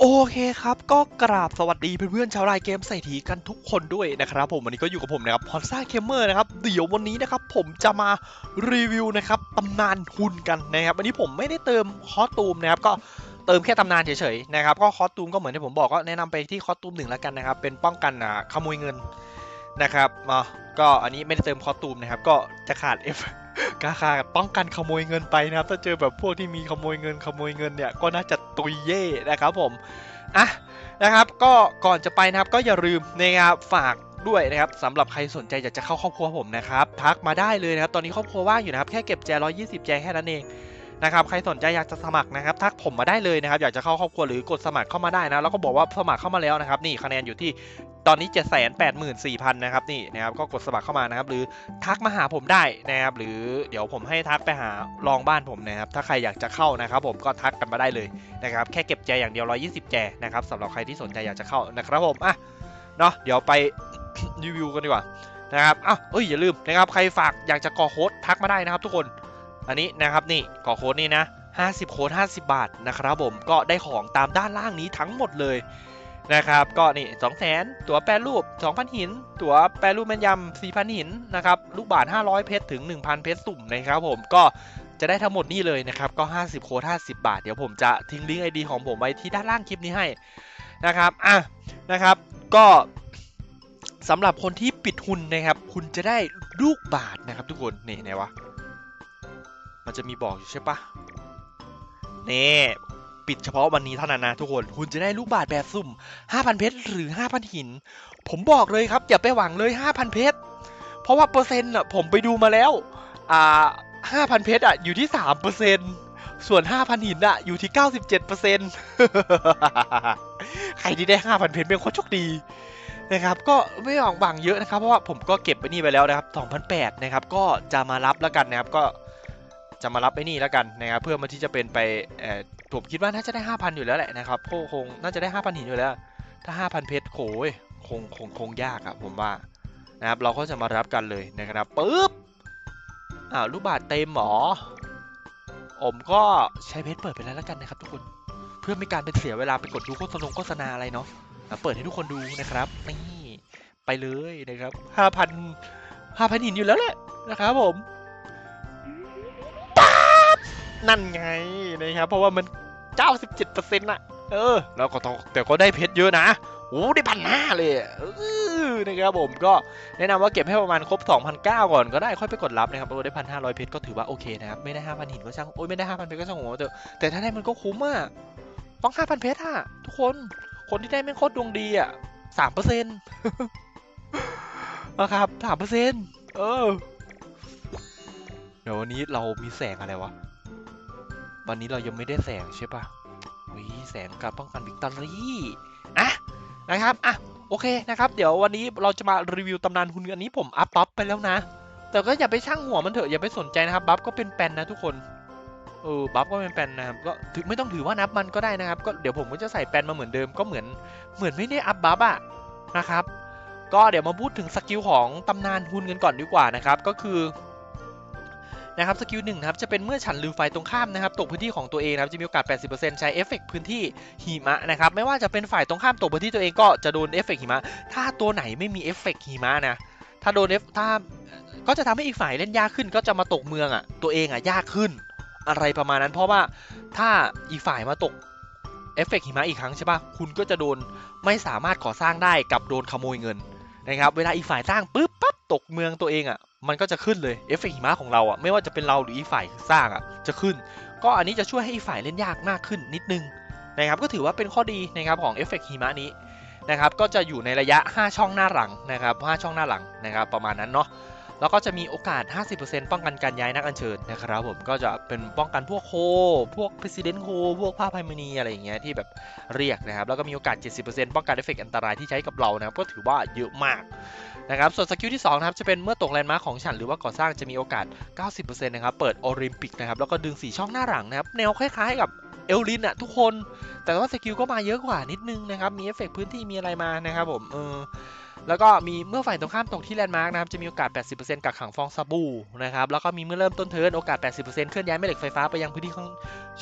โอเคครับก็กราบสวัสดีเพื่อนๆชาวไลน์เกมใส่ถีกันทุกคนด้วยนะครับผมวันนี้ก็อยู่กับผมนะครับพอนซ่าเคมเมอร์นะครับเดี๋ยววันนี้นะครับผมจะมารีวิวนะครับตำนานหุ่นกันนะครับวันนี้ผมไม่ได้เติมคอสตูมนะครับก็เติมแค่ตำนานเฉยๆนะครับก็คอสตูมก็เหมือนที่ผมบอกก็แนะนำไปที่คอสตูมหนึ่งแล้วกันนะครับเป็นป้องกันขโมยเงินนะครับมาก็อันนี้ไม่ได้เติมคอสตูมนะครับก็จะขาด F กาคาป้องกันขโมยเงินไปนะครับ ถ้าเจอแบบพวกที่มีขโมยเงินขโมยเงินเนี่ยก็น่าจะตุยเย่นะครับผมอะนะครับก็ก่อนจะไปนะครับก็อย่าลืมนะครับฝากด้วยนะครับสำหรับใครสนใจอยากจะเข้าครอบครัวผมนะครับทักมาได้เลยนะครับตอนนี้ครอบครัวว่างอยู่นะครับแค่เก็บแจร้อยยี่สิบแจแค่นั้นเอง นะครับใครสนใจอยากจะสมัครนะครับทักผมมาได้เลยนะครับอยากจะเข้าครอบครัวหรือกดสมัครเข้ามาได้นะแล้วก็บอกว่าสมัครเข้ามาแล้วนะครับนี่คะแนนอยู่ที่ตอนนี้ 7 8 4 0 0 0นะครับนี่นะครับก็กดสมัครเข้ามานะครับหรือทักมาหาผมได้นะครับหรือเดี๋ยวผมให้ทักไปหาลองบ้านผมนะครับถ้าใครอยากจะเข้านะครับผมก็ทักกันมาได้เลยนะครับแค่เก็บแจอย่างเดียว 120 แจนะครับสำหรับใครที่สนใจอยากจะเข้านะครับผมอะเนาะเดี๋ยวไปรีวิวกันดีกว่านะครับอ้าวเอ้ยอย่าลืมนะครับใครฝากอยากจะก่อโค้ดทักมาได้นะครับทุกคน อันนี้นะครับนี่ก่อโค้ดนี่นะ 50 โค้ด50 บาทนะครับผมก็ได้ของตามด้านล่างนี้ทั้งหมดเลยนะครับก็นี่2 0 0 0 0 0ตั๋วแปรรูป 2,000 หิน ตั๋วแปรรูปแม่นยำ4,000 หินนะครับลูกบาท 500 เพชรถึง 1,000 เพชรสุ่มนะครับผมก็จะได้ทั้งหมดนี่เลยนะครับก็ 50 โค้ด50 บาท เดี๋ยวผมจะทิ้งลิงก์ไอดีของผมไว้ที่ด้านล่างคลิปนี้ให้นะครับอะนะครับก็สำหรับคนที่ปิดหุ่นนะครับ คุณจะได้ลูกบาทนะครับทุกคนนี่ไหนวะ มันจะมีบอกอยู่ใช่ปะนี่ปิดเฉพาะวันนี้เท่านั้นนะทุกคน คุณจะได้ลูกบาศก์แบบสุ่ม 5,000 เพชรหรือ 5,000 หิน ผมบอกเลยครับ อย่าไปหวังเลย 5,000 เพชร เพราะว่าเปอร์เซ็นต์อะผมไปดูมาแล้ว อ่า 5,000 เพชรอะอยู่ที่ 3เปอร์เซ็นต์ส่วน 5,000 หินอะอยู่ที่ 97เปอร์เซ็นต์ใครที่ได้ 5,000 เพชรเป็นคนโชคดีนะครับก็ไม่หวังหวังเยอะนะครับเพราะว่าผมก็เก็บไปนี่ไปแล้วนะครับ2,008นะครับก็จะมารับแล้วกันนะครับก็ จะมารับไอ้นี่แล้วกันนะครับเพื่อมันที่จะเป็นไปเอ่อผมคิดว่าน่าจะได้ 5,000 อยู่แล้วแหละนะครับก็คงน่าจะได้ 5,000 หินอยู่แล้ว ถ้า 5,000 เพชรโขยคงคงคงยากอะผมว่านะครับเราก็จะมารับกันเลยนะครับปึ๊บอ้าวลูกบาทเต็มหมอผมก็ใช้เพชรเปิดไปแล้วแล้วกันนะครับทุกคนเพื่อไม่การเป็นเสียเวลาไปกดดูโฆษณาโฆษณาอะไรเนาะอะเปิดให้ทุกคนดูนะครับนี่ไปเลยนะครับ 5,000 5,000หินอยู่แล้วแหละนะครับผม นั่นไงนะครับเพราะว่ามัน 97%น่ะ เออ แล้วก็ต้องแต่ก็ได้เพชรเยอะนะโอ้ได้พันห้าเลยนะครับผมก็แนะนำว่าเก็บให้ประมาณครบ 2,009 ก่อนก็ได้ค่อยไปกดรับนะครับโอ้ได้พันห้าร้อยเพชรก็ถือว่าโอเคนะครับไม่ได้5,000หินก็ช่างโอ้ยไม่ได้5,000เพชรก็ช่างหัวเถอะแต่ถ้าได้มันก็คุ้มอะต้อง5,000เพชรอะทุกคนคนที่ได้ไม่งโคตรดวงดีอะสามเปอร์เซ็นต์นะครับสามเปอร์เซ็นต์เออเดี๋ยววันนี้เรามีแสงอะไรวะ วันนี้เรายังไม่ได้แสงใช่ปะวิแสงกับป้องกันวิกตอรี่อะนะครับอะโอเคนะครับ เดี๋ยววันนี้เราจะมารีวิวตำนานหุ่นอันนี้ผมอัพบัฟไปแล้วนะ แต่ก็อย่าไปช่างหัวมันเถอะอย่าไปสนใจนะครับบัฟก็เป็นแปนนะทุกคนเออบัฟก็เป็นแปนนะครับก็ถือไม่ต้องถือว่านับมันก็ได้นะครับ ก็เดี๋ยวผมก็จะใส่แปนมาเหมือนเดิมก็เหมือนเหมือนไม่ได้อัพบัฟอะนะครับ ก็เดี๋ยวมาพูดถึงสกิลของตำนานหุ่นกันก่อนดีกว่านะครับ ก็คือ นะครับสกิลหนึ่งครับจะเป็นเมื่อฉันลืมไฟตรงข้ามนะครับตกพื้นที่ของตัวเองนะครับจะมีโอกาส 80%ใช้เอฟเฟกต์พื้นที่หิมะนะครับไม่ว่าจะเป็นฝ่ายตรงข้ามตกพื้นที่ตัวเองก็จะโดนเอฟเฟกต์หิมะถ้าตัวไหนไม่มีเอฟเฟกต์หิมะนะถ้าโดนเอฟถ้าก็จะทำให้อีกฝ่ายเล่นยากขึ้น ก็จะมาตกเมืองอะตัวเองอะยากขึ้น อะไรประมาณนั้น เพราะว่าถ้าอีกฝ่ายมาตกเอฟเฟกต์หิมะอีกครั้งใช่ปะคุณก็จะโดนไม่สามารถก่อสร้างได้กับโดนขโมยเงินนะครับเวลาอีกฝ่ายสร้างปุ๊บปั๊บตกเมืองตัวเองอะ มันก็จะขึ้นเลยเอฟเฟกต์หิมะของเราอะไม่ว่าจะเป็นเราหรืออีฝ่ายสร้างอะจะขึ้น ก็อันนี้จะช่วยให้อีฝ่ายเล่นยากมากขึ้นนิดนึงนะครับก็ถือว่าเป็นข้อดีนะครับของเอฟเฟกต์หิมะนี้นะครับก็จะอยู่ในระยะ 5 ช่องหน้าหลังนะครับ5ช่องหน้าหลังนะครับประมาณนั้นเนาะแล้วก็จะมีโอกาส 50%ป้องกันการย้ายนักอัญเชิญนะครับผมก็จะเป็นป้องกันพวกโค พวก President โค พวกผ้าพายมณีอะไรอย่างเงี้ยที่แบบเรียกนะครับ แล้วก็มีโอกาส 70%ป้องกันเอฟเฟกต์อันตรายที่ใช้กับเรานะครับก็ถือว่าเยอะมาก นะครับส่วนสกิลที่2นะครับจะเป็นเมื่อตกแลนด์มาร์คของฉันหรือว่าก่อสร้างจะมีโอกาส 90%นะครับเปิดโอลิมปิกนะครับแล้วก็ดึง4ช่องหน้าหลังนะครับแนวคล้ายๆกับเอลลินอะทุกคน แต่ว่าสกิลก็มาเยอะกว่านิดนึงนะครับมีเอฟเฟกต์พื้นที่มีอะไรมานะครับผมเออแล้วก็มีเมื่อฝ่ายตรงข้ามตกที่แลนด์มาร์กนะครับจะมีโอกาส 80%กักขังฟองสบู่นะครับแล้วก็มีเมื่อเริ่มต้นเทิร์นโอกาส 80%เคลื่อนย้ายแม่เหล็กไฟฟ้าไปยังพื้นที่ข้าง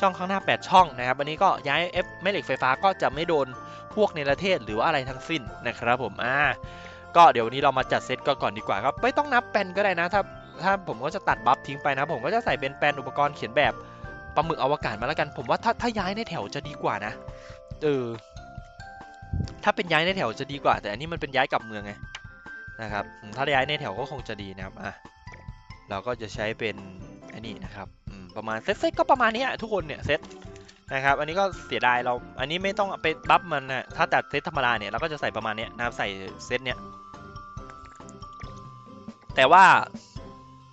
ช่องข้างหน้า 8 ช่องนะครับอันนี้ก็ย้ายแม่เหล็กไฟฟ้าก็จะไม่โดนพวกในประเทศหรือว่าอะไรทั้งสิ้นนะครับผมอ่า ก็เดี๋ยววันนี้เรามาจัดเซตก็ก่อนดีกว่าครับ ไม่ต้องนับแปนก็ได้นะ ถ้าถ้าผมก็จะตัดบัฟทิ้งไปนะ ผมก็จะใส่เป็นแปนอุปกรณ์เขียนแบบปลาหมึกอวกาศมาแล้วกัน ผมว่าถ้าถ้าย้ายในแถวจะดีกว่านะ เออ ถ้าเป็นย้ายในแถวจะดีกว่า แต่อันนี้มันเป็นย้ายกลับเมืองไงนะครับ ถ้าย้ายในแถวก็คงจะดีนะครับ อะ เราก็จะใช้เป็นอันนี้นะครับ ประมาณเซตเซตก็ประมาณนี้ทุกคนเนี่ยเซต นะครับ อันนี้ก็เสียดายเรา อันนี้ไม่ต้องไปบัฟมันนะถ้าแต่เซตธรรมดาเนี่ยเราก็จะใส่ประมาณเนี้ยนะครับ ใส่เซตเนี้ยแต่ว่า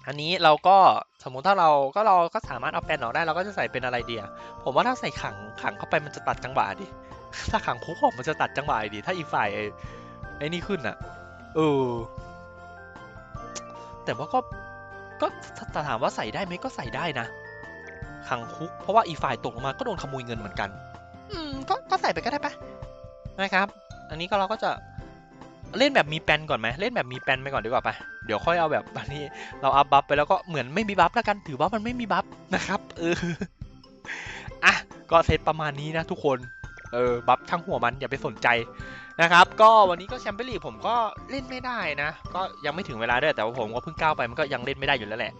อันนี้เราก็สมมุติถ้าเราก็เราก็สามารถเอาแปนออกได้เราก็จะใส่เป็นอะไรเดีอะผมว่าถ้าใส่ขังขังเข้าไปมันจะตัดจังหวะดิ ถ้าขังคุกออกมันจะตัดจังหวะดิ ถ้าอีฝ่ายไอ้ไอนี่ขึ้นอะเออแต่ว่าก็ก็ถามว่าใส่ได้ไหมก็ใส่ได้นะ ขังคุก เพราะว่าอีกฝ่ายตกลงมาก็โดนขโมยเงินเหมือนกัน อืมก็ก็ใส่ไปก็ได้ปะนะครับ อันนี้ก็เราก็จะเล่นแบบมีแปลนก่อนไหมเล่นแบบมีแปลนไปก่อนดีกว่าปะเดี๋ยวค่อยเอาแบบอันนี้เราอัพบัฟไปแล้วก็เหมือนไม่มีบัฟแล้วกัน ถือว่ามันไม่มีบัฟนะครับเอออะก็เซตประมาณนี้นะทุกคนเออบัฟช่างหัวมันอย่าไปสนใจนะครับ ก็วันนี้ก็แชมเปี้ยนลีกผมก็เล่นไม่ได้นะ ก็ยังไม่ถึงเวลาด้วยแต่ว่าผมก็เพิ่งก้าวไปมันก็ยังเล่นไม่ได้อยู่แล้วแหละ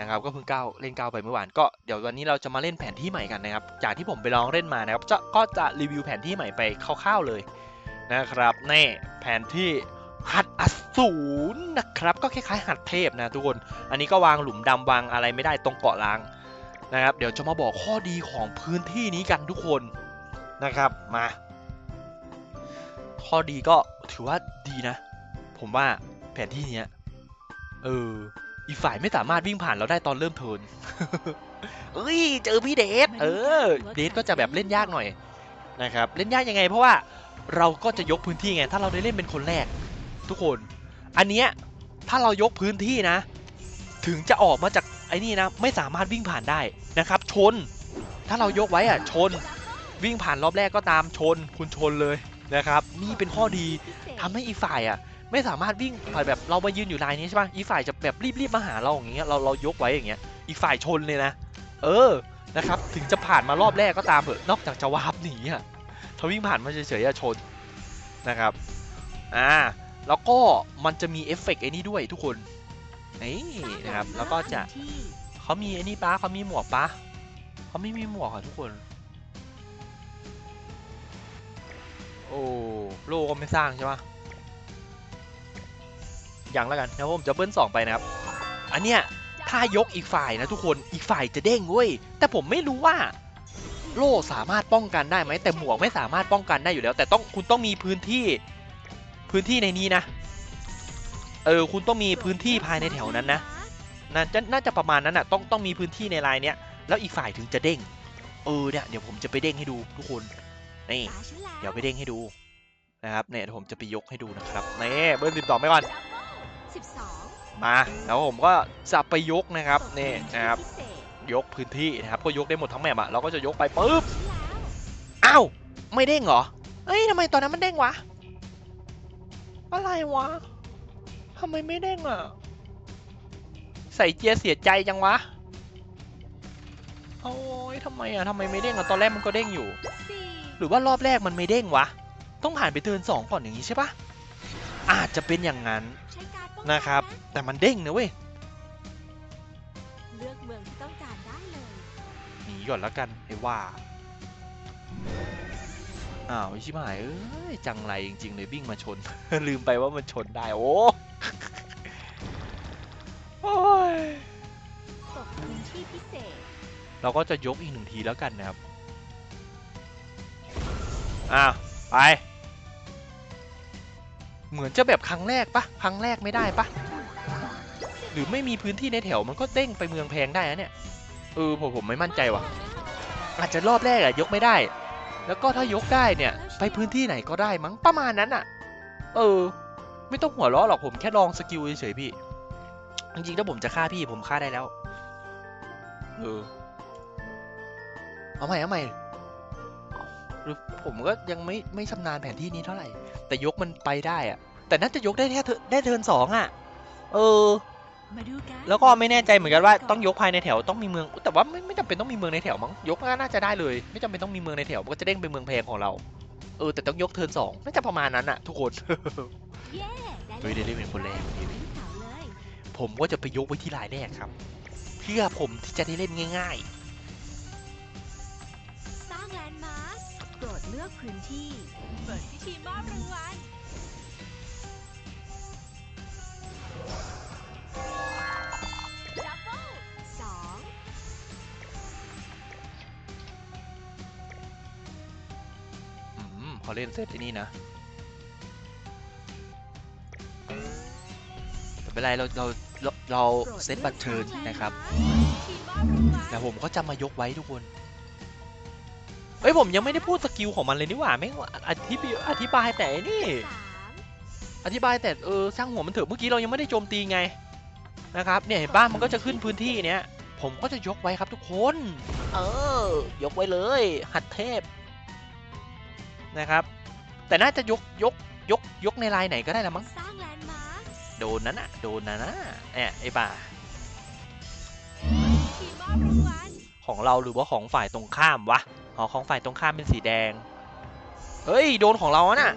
นะครับก็เพิ่งก้าเล่นก้าไปเมื่อวานก็เดี๋ยววันนี้เราจะมาเล่นแผนที่ใหม่กันนะครับจากที่ผมไปลองเล่นมานะครับจะก็จะรีวิวแผนที่ใหม่ไปคร่าวๆเลยนะครับแน่แผนที่หัดอสูรนะครับก็คล้ายๆหัดเทพนะทุกคนอันนี้ก็วางหลุมดำวางอะไรไม่ได้ตรงเกาะล้างนะครับเดี๋ยวจะมาบอกข้อดีของพื้นที่นี้กันทุกคนนะครับมา ข้อดีก็ถือว่าดีนะ ผมว่าแผนที่เนี้ยเออ อีกฝ่ายไม่สามารถวิ่งผ่านเราได้ตอนเริ่มเทิร์นเอ้ยเจอพี่เดทเออ เดทก็จะแบบเล่นยากหน่อยนะครับ เล่นยากยังไง เพราะว่าเราก็จะยกพื้นที่ไง ถ้าเราได้เล่นเป็นคนแรก ทุกคน อันเนี้ยถ้าเรายกพื้นที่นะ ถึงจะออกมาจากไอ้นี่นะ ไม่สามารถวิ่งผ่านได้นะครับ ชน ถ้าเรายกไว้อะชน วิ่งผ่านรอบแรกก็ตามชน คุณชนเลยนะครับ นี่เป็นข้อดีทำให้อีกฝ่ายอะ ไม่สามารถวิ่งผ่านแบบเรามายืนอยู่ลายนี้ใช่ปะอีกฝ่ายจะแบบรีบๆมาหาเราอย่างเงี้ยเราเรายกไว้อย่างเงี้ยอีกฝ่ายชนเลยนะ เออนะครับ ถึงจะผ่านมารอบแรกก็ตามเถอะนอกจากจะวาร์ปหนีอะถ้าวิ่งผ่านมาเฉยๆอะชนนะครับอ่าแล้วก็มันจะมีเอฟเฟกต์ไอ้นี่ด้วยทุกคนนี่นะครับแล้วก็จะเขามีไอ้นี่ปะเขามีหมวกปะเขาไม่มีหมวกค่ะทุกคน โอ้โลก็ไม่สร้างใช่ปะอ ย่างแล้วกันนะผมจะเบิ้ลสองไปนะครับ อันเนี้ยถ้ายกอีกฝ่ายนะทุกคนอีกฝ่ายจะเด้งเว้ย แต่ผมไม่รู้ว่า โล่สามารถป้องกันได้ไหมแต่หมวกไม่สามารถป้องกันได้อยู่แล้ว แต่ต้องคุณต้องมีพื้นที่พื้นที่ในนี้นะ เออคุณต้องมีพื้นที่ภายในแถวนั้นนะน่าจะน่าจะประมาณนั้นอะต้องต้องมีพื้นที่ในลายเนี้ยแล้วอีกฝ่ายถึงจะเด้ง เออเนี่ยเดี๋ยวผมจะไปเด้งให้ดูทุกคนนี่เดี๋ยวไปเด้งให้ดูนะครับเนี่ยเดี๋ยวผมจะไปยกให้ดูนะครับนี่เบอร์สิบสองไปก่อน มาแล้วผมก็จะไปยกนะครับนี่นะครับยกพื้นที่นะครับก็ยกได้หมดทั้งแมปอะเราก็จะยกไปปุ๊บอ้าวไม่เด้งเหรอเอ้ยทำไมตอนนั้นมันเด้งวะอะไรวะทำไมไม่เด้งอะใส่เจียร์เสียใจจังวะโอ้ยทำไมอะทำไมไม่เด้งอะตอนแรกมันก็เด้งอยู่สี่หรือว่ารอบแรกมันไม่เด้งวะต้องผ่านไปเทิร์นสองก่อนอย่างนี้ใช่ปะ อาจจะเป็นอย่างนั้นใช้การป้องกันะครับ แต่มันเด้งนะเว้ยเลือกเมืองที่ต้องการได้เลยหนีก่อนแล้วกันไอ้ว่าอ้าวไอ้ชิบหายเอ้ยจังไรจริงๆเลยวิ่งมาชน ลืมไปว่ามันชนได้โอ้โอ้ยตกพื้นที่พิเศษ เราก็จะยกอีกหนึ่งทีแล้วกันนะครับ อ้าว ไป เหมือนจะแบบครั้งแรกปะครั้งแรกไม่ได้ปะหรือไม่มีพื้นที่ในแถวมันก็เด้งไปเมืองแพงได้นะเนี่ยเออผมผมไม่มั่นใจว่ะ อาจจะรอบแรกอะยกไม่ได้ แล้วก็ถ้ายกได้เนี่ย ไปพื้นที่ไหนก็ได้มั้งประมาณนั้นอะเออ ไม่ต้องหัวเราะหรอกผมแค่ลองสกิลเฉยๆพี่ จริงๆถ้าผมจะฆ่าพี่ผมฆ่าได้แล้ว เออ เอาใหม่เอาใหม่ หรือผมก็ยังไม่ไม่ชำนาญแผนที่นี้เท่าไหร่ แต่ยกมันไปได้อะแต่น่าจะยกได้แค่เทิร์นได้เทิร์นสองอะเออมาดูกันแล้วก็ไม่แน่ใจเหมือนกันว่าต้องยกภายในแถวต้องมีเมืองอุ๊ยแต่ว่าไม่ไม่จำเป็นต้องมีเมืองในแถวมั้งยกก็น่าจะได้เลย ไม่จำเป็นต้องมีเมืองในแถวมันก็จะเด้งเป็นเมืองแพงของเราเออแต่ต้องยกเทิร์นสองน่าจะประมาณนั้นอะทุกคนเย้เฮ้ยได้เล่นเป็นคนแรกไม่เก่าเลยผมก็จะไปยกไว้ที่ลายแรกครับ เพื่อผมที่จะได้เล่นง่ายส เลือกพื้นที่ เปิดพิธีมอบรางวัลดับเบิลสองๆอืมเขาเล่นเซตไอ้นี่นะแต่ไม่เป็นไรเราเราเราเราโปรดเซตบัตรเชิญนะครับพิธีมอบรางวัลแต่ผมก็จะมายกไว้ทุกคน เฮ้ยผมยังไม่ได้พูดสกิลของมันเลยนี่หว่าแม่งอธิบอธิบายแต่นี่ อธิบายแต่เออช่างหัวมันเถอะเมื่อกี้เรายังไม่ได้โจมตีไงนะครับเนี่ยเห็นบ้านมันก็จะขึ้นพื้นที่เนี้ยผมก็จะยกไว้ครับทุกคน เออ ยกไว้เลย หัดเทพนะครับ แต่น่าจะยกยกยกยกในลายไหนก็ได้ละมั้งสร้างแลนด์มาร์คโดนนั้นอะโดนนะนะแอบไอ้ป่าพิธีมอบราของเราหรือว่าของฝ่ายตรงข้ามวะ อ๋อของฝ่ายตรงข้ามเป็นสีแดง เฮ้ย โดนของเราอะน่ะ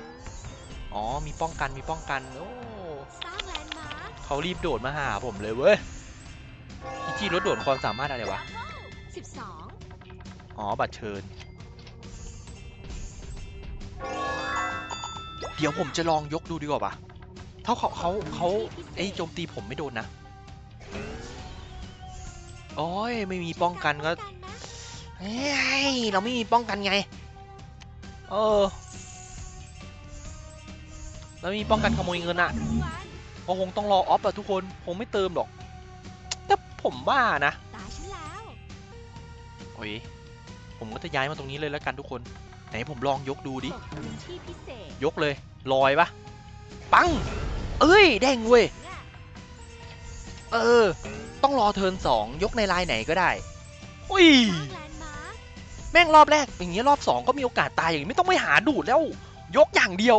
อ๋อ มีป้องกัน มีป้องกัน โอ้สร้างแลนด์มาร์คเขารีบโดดมาหาผมเลยเว้ยอีจีรถโดดความสามารถอะไรวะสิบสองอ๋อ บัตรเชิญ เดี๋ยวผมจะลองยกดูดีกว่าปะถ้าเขาเขาเขาไอ้โจมตีผมไม่โดนนะ โอ้ย ไม่มีป้องกันก็ เฮ้ยเราไม่มีป้องกันไง เออ เราไม่มีป้องกันขโมยเงินอะรางวัลก็คงต้องรอออฟอะทุกคน คงไม่เติมหรอก แต่ผมว่านะตาฉันแล้วโอ้ยผมก็จะย้ายมาตรงนี้เลยแล้วกันทุกคน ไหนผมลองยกดูดิตกพื้นที่พิเศษยกเลย ลอยปะปัง เอ้ย แดงเว้ยเนี่ยเออ ต้องรอเทิร์นสองยกในลายไหนก็ได้ อุ้ย แม่งรอบแรก อย่างเงี้ยรอบสองก็มีโอกาสตายอย่างนี้ไม่ต้องไปหาดูดแล้ว ยกอย่างเดียว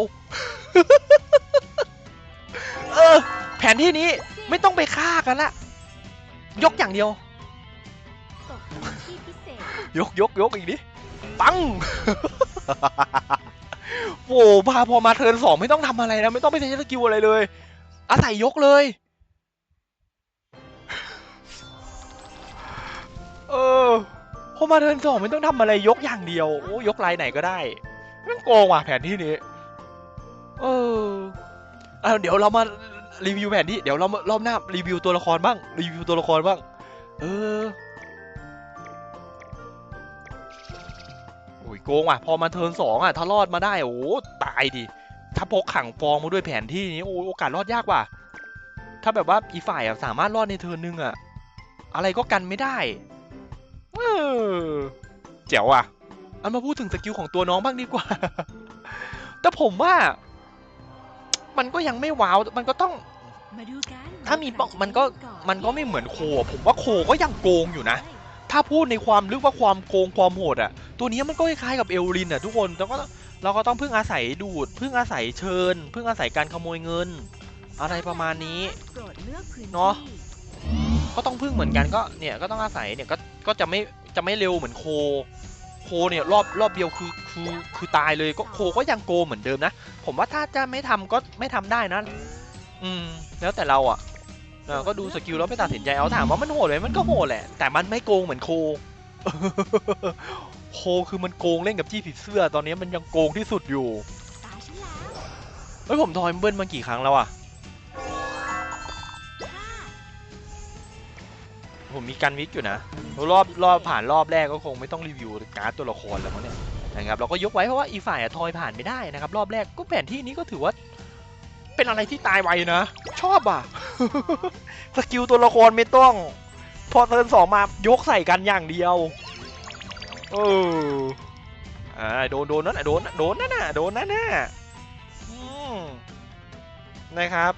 เออ แผนที่นี้ไม่ต้องไปฆ่ากันละ ยกอย่างเดียวตกพื้นที่พิเศษยกยกยกอีกดิปังโว้พาพอมาเทิร์นสองไม่ต้องทำอะไรนะไม่ต้องไปใช้สกิลอะไรเลย อาศัยยกเลย เออ พอมาเทิร์นสองไม่ต้องทำอะไรยกอย่างเดียว โอ้ยกลายไหนก็ได้แม่งโกงว่ะแผนที่นี้ เออเอาเดี๋ยวเรามารีวิวแผนที่เดี๋ยวเรามารอบหน้ารีวิวตัวละครบ้าง รีวิวตัวละครบ้าง เออโอ้ยโกงว่ะ พอมาเทิร์นสองอะถ้ารอดมาได้โอ้ตายดิถ้าพกขังฟองมาด้วยแผนที่นี้โอ้โอกาสรอดยากว่ะถ้าแบบว่าอีฝ่ายอะสามารถรอดในเทิร์นหนึงอะ อะไรก็กันไม่ได้ เจ๋วอะเอามาพูดถึงสกิลของตัวน้องบ้างดีกว่า แต่ผมว่า มันก็ยังไม่ว้าว มันก็ต้อง ถ้ามีป้องมันก็มันก็ไม่เหมือนโค ผมว่าโคก็ยังโกงอยู่นะ ถ้าพูดในความลึกว่าความโกงความโหดอะ ตัวนี้มันก็คล้ายๆกับเอลลินอะทุกคนแล้วก็เราก็ต้องพึ่งอาศัยดูด พึ่งอาศัยเชิญ พึ่งอาศัยการขโมยเงิน อะไรประมาณนี้ เนที่เนอะ ก็ต้องพึ่งเหมือนกันก็เนี่ยก็ต้องอาศัยเนี่ยก็ก็จะไม่จะไม่เร็วเหมือนโค โคเนี่ยรอบรอบเดียวคือคือคือตายเลยก็โคก็ยังโกงเหมือนเดิมนะ ผมว่าถ้าจะไม่ทำก็ไม่ทำได้นะ อืม แล้วแต่เราอะเออก็ดูสกิลแล้วไปตัดสินใจเอาถามว่ามันโหดไหมมันก็โหดแหละ แต่มันไม่โกงเหมือนโค โคคือมันโกงเล่นกับจี้ผีเสื้อตอนนี้มันยังโกงที่สุดอยู่ตาฉันแล้วเฮ้ยผมทอยเบิ้ลมากี่ครั้งแล้วอะ ผมมีกันวิกอยู่นะ รอบรอบผ่านรอบแรกก็คงไม่ต้องรีวิวการ์ดตัวละครแล้วมั้งเนี่ยนะครับเราก็ยกไว้เพราะว่าอีฝ่ายอะทอยผ่านไม่ได้นะครับ รอบแรกก็แผนที่นี้ก็ถือว่า เป็นอะไรที่ตายไวนะ ชอบอะสกิลตัวละครไม่ต้อง พอเทิร์นสองมายกใส่กันอย่างเดียวเอออ่าโดนโดนนั่นน่ะโดนโดนนั่นน่ะโดนนั่นน่ะนะครับ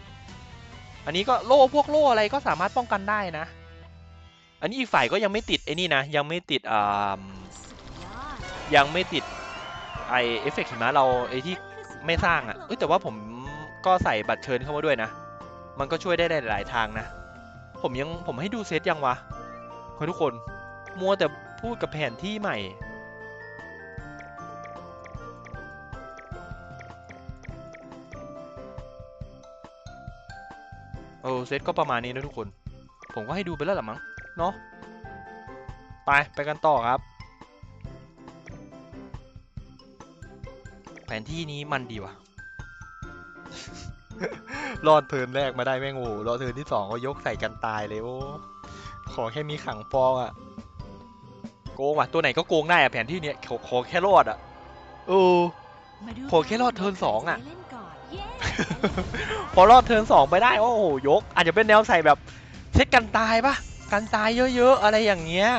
อันนี้ก็โล่พวกโล่อะไรก็สามารถป้องกันได้นะ อันนี้อีกฝ่ายก็ยังไม่ติดไอ้นี่นะ ยังไม่ติดอ่ายังไม่ติดไอเอฟเฟกต์หิมะเราไอที่ไม่สร้างอะเอ้ยแต่ว่าผมก็ใส่บัตรเชิญเข้ามาด้วยนะ มันก็ช่วยได้หลายทางนะ ผมยังผมให้ดูเซตยังวะเฮ้ยทุกคน มัวแต่พูดกับแผนที่ใหม่ เออเซตก็ประมาณนี้นะทุกคน ผมก็ให้ดูไปแล้วหละมั้ง เนาะไป ไปกันต่อครับ แผนที่นี้มันดีว่ะ รอดเทินแรกมาได้แม่งโอ้รอดเทินที่สองก็ยกใส่กันตายเลยโอ้ขอแค่มีขังฟองอะโกงว่ะตัวไหนก็โกงได้อะแผนที่เนี้ยขอขอแค่รอดอะเออมาดูโหแค่รอดเทินสองอะใครจได้เล่นก่อนเย้พอรอดเทินสองไปได้โอ้โหยก อาจจะเป็นแนวใส่แบบเซตกันตายปะ กันตายเยอะๆอะไรอย่างเงี้ย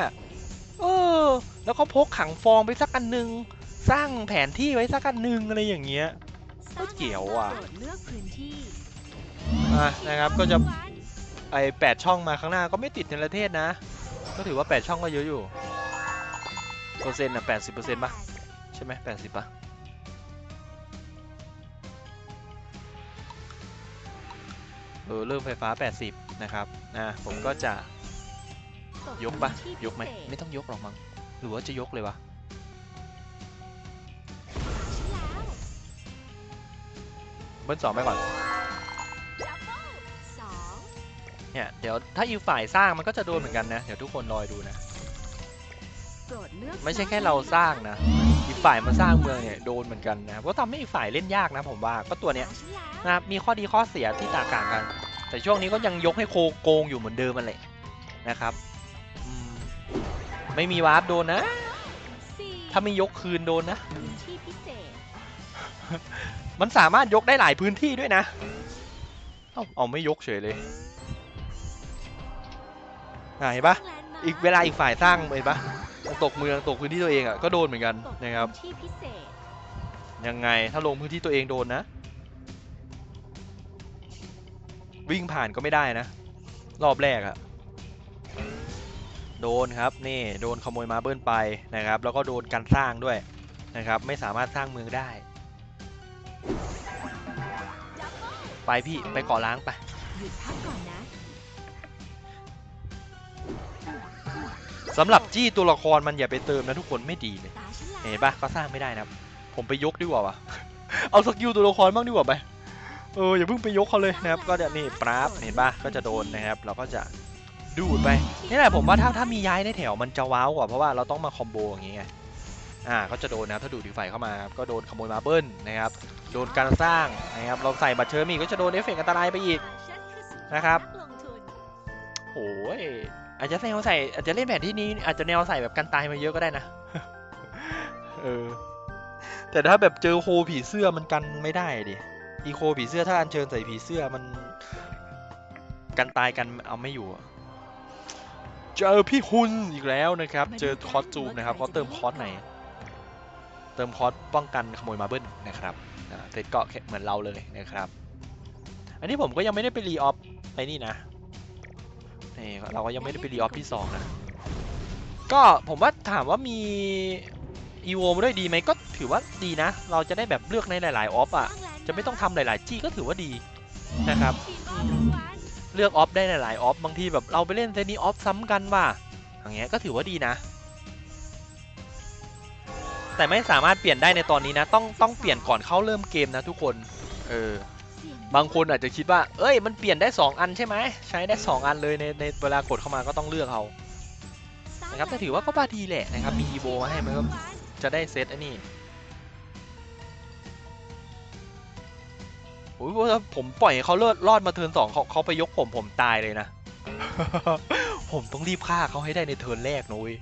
เออ แล้วก็พกขังฟองไปสักอันหนึ่งสร้างแผนที่ไว้สักอันหนึ่งอะไรอย่างเงี้ยสร้างเจ๋วอะโปรดเลือกพื้นที่อะนะครับก็จะไอแปดช่องมาข้างหน้าก็ไม่ติดในประเทศนะ ก็ถือว่าแปดช่องก็เยอะอยู่เปอร์เซ็นต์อะแปดสิบเปอร์เซ็นต์ป่ะใช่ไหมแปดสิบป่ะเออเริ่มไฟฟ้า 80 นะครับอะผมก็จะ ยกปะยกไหมไม่ต้องยกหรอกมั้งหรือว่าจะยกเลยวะเบิ้ลสองไปก่อนเนี่ยเดี๋ยวถ้าอีกฝ่ายสร้างมันก็จะโดนเหมือนกันนะ เดี๋ยวทุกคนรอยดูนะ ไม่ใช่แค่เราสร้างนะ อีกฝ่ายมาสร้างเมืองเนี่ยโดนเหมือนกันนะครับก็ทำให้อีกฝ่ายเล่นยากนะผมว่าก็ตัวเนี้ยนะครับมีข้อดีข้อเสียที่แตกต่างกัน แต่ช่วงนี้ก็ยังยกให้โคโกงอยู่เหมือนเดิมมันแหละนะครับ ไม่มีวาร์ปโดนนะสี่ถ้าไม่ยกคืนโดนนะพื้นที่พิเศษมันสามารถยกได้หลายพื้นที่ด้วยนะ เอาเอาไม่ยกเฉยเลยอะเห็นปะสร้างแลนด์มาร์คอีกเวลาอีกฝ่ายสร้างเห็นปะตกเมืองตกพื้นที่ตัวเองอะก็โดนเหมือนกันตกนะครับพื้นที่พิเศษยังไงถ้าลงพื้นที่ตัวเองโดนนะ วิ่งผ่านก็ไม่ได้นะ รอบแรกอะ โดนครับนี่โดนขโมยมาเบิ้ลไปนะครับ แล้วก็โดนการสร้างด้วยนะครับ ไม่สามารถสร้างเมืองได้ ไปพี่ไปเกาะล้างไปหยุดพักก่อนนะสำหรับจี้ตัวละครมันอย่าไปเติมนะทุกคนไม่ดีเลยตาฉันแล้วเห็นปะก็สร้างไม่ได้นะครับผมไปยกดีกว่าวะเอาสกิลตัวละครบ้างดีกว่าไปเอออย่าเพิ่งไปยกเขาเลยนะครับ ก็จะนี่ปราบเห็นปะก็จะโดนนะครับ เราก็จะ ดูดไปนี่แหละผมว่าถ้าถ้ามีย้ายในแถวมันจะว้าวกว่าเพราะว่าเราต้องมาคอมโบอย่างงี้ไงอ่าก็จะโดนนะถ้าดูดดีไฟเข้ามาครับก็โดนขโมยมาเบิ้ลนะครับโดนการสร้างนะครับเราใส่บัตรเชิญมีก็จะโดนเอฟเฟกต์อันตรายไปอีกนะครับโอ้ยอาจจะแนวใส่อาจจะเล่นแบบที่นี้อาจจะแนวใส่แบบกันตายมาเยอะก็ได้นะเออแต่ถ้าแบบเจอโคผีเสื้อมันกันไม่ได้ดิอีโคผีเสื้อถ้าอันเชิญใส่ผีเสื้อมันกันตายกันเอาไม่อยู่ เจอพี่ฮุนอีกแล้วนะครับ เจอคอสจูมนะครับเขาเติมคอสไหน เติมคอสป้องกันขโมยมาเบิ้ลนะครับอ่าเสร็จก็แค่เหมือนเราเลยนะครับ อันนี้ผมก็ยังไม่ได้ไปรีออฟไอ้นี่นะนี่เราก็ยังไม่ได้ไปรีออฟที่สองนะ ก็ผมว่าถามว่ามีอีโวมาด้วยดีไหมก็ถือว่าดีนะ เราจะได้แบบเลือกในหลาย ๆ ออฟอะสร้างแลนด์จะไม่ต้องทำหลาย ๆ จี้ก็ถือว่าดีนะครับ เลือกออฟได้หลายๆออฟบางทีแบบเราไปเล่นเซนี้ออฟซ้ำกันว่ะอย่างเงี้ยก็ถือว่าดีนะ แต่ไม่สามารถเปลี่ยนได้ในตอนนี้นะ ต้องต้องเปลี่ยนก่อนเข้าเริ่มเกมนะทุกคนเออบางคนอาจจะคิดว่า เอ้ย มันเปลี่ยนได้ 2 อันใช่ไหม ใช้ได้ 2 อันเลยในในเวลากดเข้ามาก็ต้องเลือกเอานะครับแต่ถือว่าก็บาดีแหละนะครับ มีอีโบมาให้มันก็จะได้เซตอัน โอ้ยถ้าผมปล่อยให้เขาเลิศรอดมาเทิร์นสองเขาเขาไปยกผมผมตายเลยนะ ผมต้องรีบฆ่าเขาให้ได้ในเทิร์นแรกนุ้ย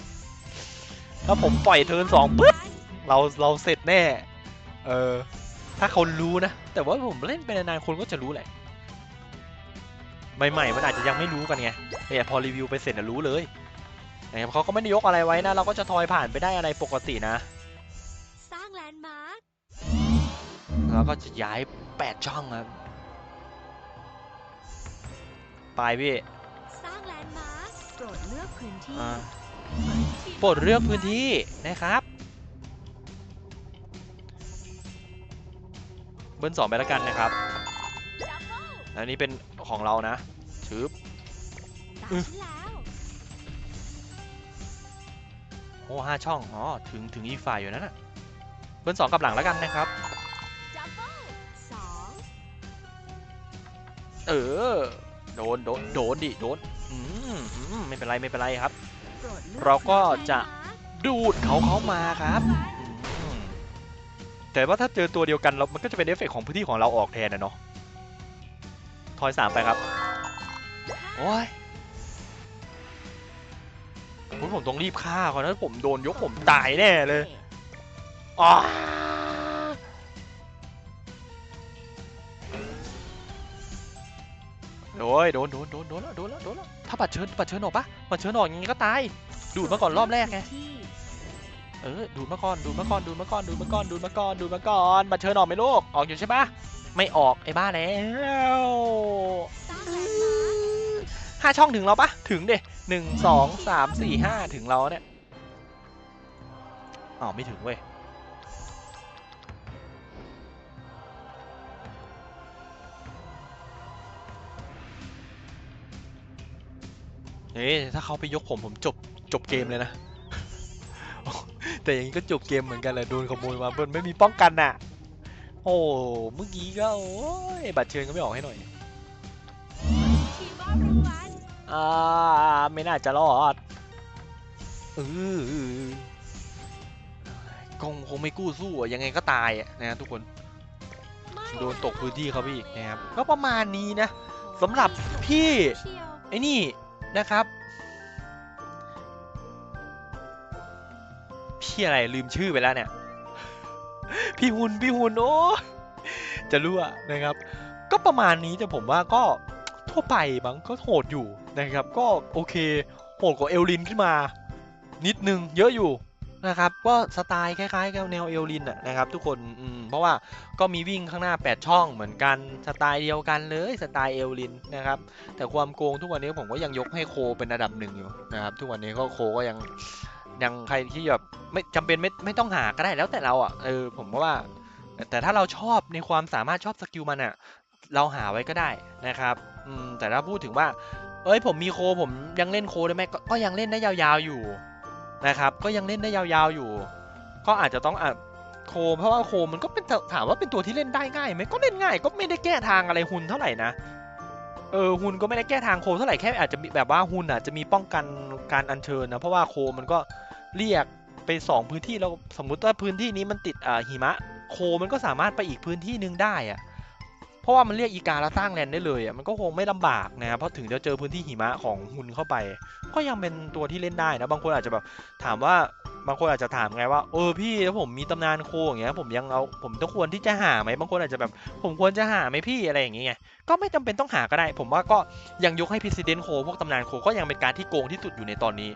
ถ้าผมปล่อยเทิร์นสองปุ๊บเราเราเสร็จแน่ เออ ถ้าเขารู้นะ แต่ว่าผมเล่นไปนานๆคนก็จะรู้แหละใหม่ๆมันอาจจะยังไม่รู้กันไงแต่พอรีวิวไปเสร็จน่ะรู้เลยนะครับเขาก็ไม่ได้ยกอะไรไว้นะ เราก็จะทอยผ่านไปได้อะไรปกตินะ แล้วก็จะย้ายแปดช่องครับ ไปพี่ สร้างแลนด์มาร์คโปรดเลือกพื้นที่อ่าทีมโปรดเลือกพื้นที่นะครับ เบิ้ลสองไปแล้วกันนะครับแล้วนี่เป็นของเรานะชึบ ตามอืมฉันแล้วโอ้ห้าช่อง อ๋อ ถึง ถึงอีกฝ่ายอยู่นั่นน่ะเบิ้ลสองกลับหลังแล้วกันนะครับ เออ โดน โดน โดนดิ โดน อืมไม่เป็นไร ไม่เป็นไรครับ เราก็จะดูดเขาเขามาครับ แต่ว่าถ้าเจอตัวเดียวกันเรามันก็จะเป็นเอฟเฟกของพื้นที่ของเราออกแทนนะเนาะ ทอยสามไปครับ โอ้ยผมผมต้องรีบฆ่าเขานะผมโดนยกผมตายแน่เลยอ๋อ ดยโดนโดนโดนโดนแล้วโดนแล้วโดนแล้วถ้าปัดเชิญปัดเชิญออกปะปัดเชิญออกอย่างงี้ก็ตาย ดูดมาก่อนรอบแรกไง เออ ดูดมาก่อน ดูดมาก่อน ดูดมาก่อน ดูดมาก่อน ดูดมาก่อน ดูดมาก่อนบัตรเชิญออกไหมลูก ออกอยู่ใช่ปะไม่ออกไอ้บ้าแล้วห้าช่องถึงเราปะถึงเดหนึ่งสองสามสี่ห้าถึงเราเนี่ย อ๋อไม่ถึงเว้ย เฮ้ยถ้าเขาไปยกผมผมจบจบเกมเลยนะ แต่อย่างนี้ก็จบเกมเหมือนกันเลยโดนขโมยมาเบิ้ลไม่มีป้องกันน่ะ โอ้เมื่อกี้ก็โอ้ยบัตรเชิญก็ไม่ออกให้หน่อยอ่าไม่น่าจะรอดเออคงคงไม่กู้สู้อะยังไงก็ตายอะนะทุกคนโดนตกพื้นที่เขาไปอีกนะครับก็ประมาณนี้นะสำหรับพี่ไอ้นี่ นะครับ พี่อะไรลืมชื่อไปแล้วเนี่ย พี่หุนพี่หุนโอ้จะรู้อะนะครับ ก็ประมาณนี้จะผมว่าก็ทั่วไปมั้งก็โหดอยู่นะครับ ก็โอเคโหดกว่าเอลลินขึ้นมา นิดนึงเยอะอยู่ นะครับก็สไตล์คล้ายๆกับแนวเอลลินนะครับทุกคนอืเพราะว่าก็มีวิ่งข้างหน้า 8 ช่องเหมือนกันสไตล์เดียวกันเลยสไตล์เอลลินนะครับแต่ความโกงทุกวันนี้ผมก็ยังยกให้โคเป็นอันดับหนึ่งอยู่นะครับทุกวันนี้ก็โคก็ยังยังใครที่แบบไม่จำเป็นไม่ไม่ต้องหาก็ได้แล้วแต่เราอะเออผมก็ว่า แต่ถ้าเราชอบในความสามารถชอบสกิลมันอะเราหาไว้ก็ได้นะครับอืมแต่ถ้าพูดถึงว่า เอ้ยผมมีโคผมยังเล่นโคได้ไหมกก็ยังเล่นได้ยาวๆอยู่ นะครับ ก็ยังเล่นได้ยาวๆอยู่ ก็อาจจะต้องอะโคเพราะว่าโคมันก็เป็นถามว่าเป็นตัวที่เล่นได้ง่ายไหมก็เล่นง่าย ก็ไม่ได้แก้ทางอะไรหุนเท่าไหร่นะเออฮุนก็ไม่ได้แก้ทางโคเท่าไหร่แค่อาจจะมีแบบว่าฮุนอาจจะมีป้องกันการอัญเชิญนะเพราะว่าโคมันก็เรียกไปสองพื้นที่แล้วสมมุติว่าพื้นที่นี้มันติดอ่าหิมะโคมันก็สามารถไปอีกพื้นที่หนึ่งได้อะ เพราะว่ามันเรียกอีกาแล้วสร้างแลนได้เลยอะมันก็คงไม่ลำบากนะครับเพราะถึงจะเจอพื้นที่หิมะของฮุนเข้าไป ก็ยังเป็นตัวที่เล่นได้นะบางคนอาจจะแบบถามว่าบางคนอาจจะถามไงว่าเออพี่ถ้าผมมีตำนานโคอย่างเงี้ยผมยังเอาผมต้องควรที่จะหาไหมบางคนอาจจะแบบผมควรจะหาไหมพี่อะไรอย่างเงี้ยก็ไม่จำเป็นต้องหาก็ได้ ผมว่าก็ยังยกให้ President โคพวกตำนานโคก็ยังเป็นการที่โกงที่สุดอยู่ในตอนนี้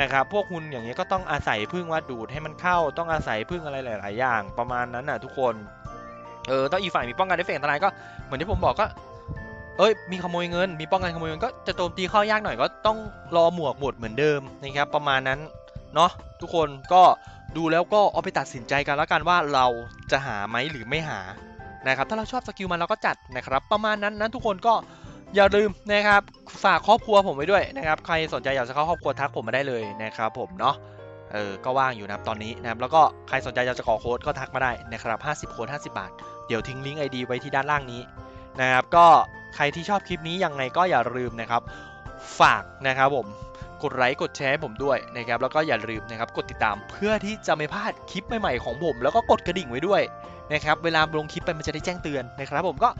นะครับพวกคุณอย่างเงี้ยก็ต้องอาศัยพึ่งว่าดูดให้มันเข้าต้องอาศัยพึ่งอะไรหลาย ๆ อย่าง ประมาณนั้นน่ะทุกคน เออต้องอีกฝ่ายมีป้องกันได้เฟกอันตรายก็เหมือนที่ผมบอกก็ เอ้ยมีขโมยเงิน มีป้องกันขโมยเงินก็จะโจมตีเข้ายากหน่อยก็ต้องรอหมวกหมดเหมือนเดิมนะครับประมาณนั้นเนาะทุกคนก็ดูแล้วก็เอาไปตัดสินใจกันแล้วกันว่าเราจะหาไหมหรือไม่หานะครับถ้าเราชอบสกิลมันเราก็จัดนะครับ ประมาณนั้นนะทุกคนก็อย่าลืมนะครับฝากครอบครัวผมไว้ด้วยนะครับ ใครสนใจอยากจะเข้าครอบครัวทักผมมาได้เลยนะครับผมเนาะ เออก็ว่างอยู่นะครับตอนนี้นะครับแล้วก็ใครสนใจอยากจะขอโค้ดก็ทักมาได้นะครับ50โค้ด50 บาท เดี๋ยวทิ้งลิงก์ ID ไว้ที่ด้านล่างนี้นะครับก็ใครที่ชอบคลิปนี้ยังไงก็อย่าลืมนะครับ ฝากนะครับผมกดไลค์กดแชร์ให้ผมด้วยนะครับแล้วก็อย่าลืมนะครับกดติดตามเพื่อที่จะไม่พลาดคลิปใหม่ๆของผม แล้วก็กดกระดิ่งไว้ด้วยนะครับเวลาลงคลิปไปมันจะได้แจ้งเตือนนะครับผมก็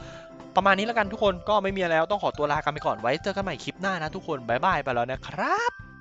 ประมาณนี้แล้วกันทุกคนก็ไม่มีแล้วต้องขอตัวลากันไปก่อนไว้เจอกันใหม่คลิปหน้านะทุกคนบายบายไปแล้วนะครับ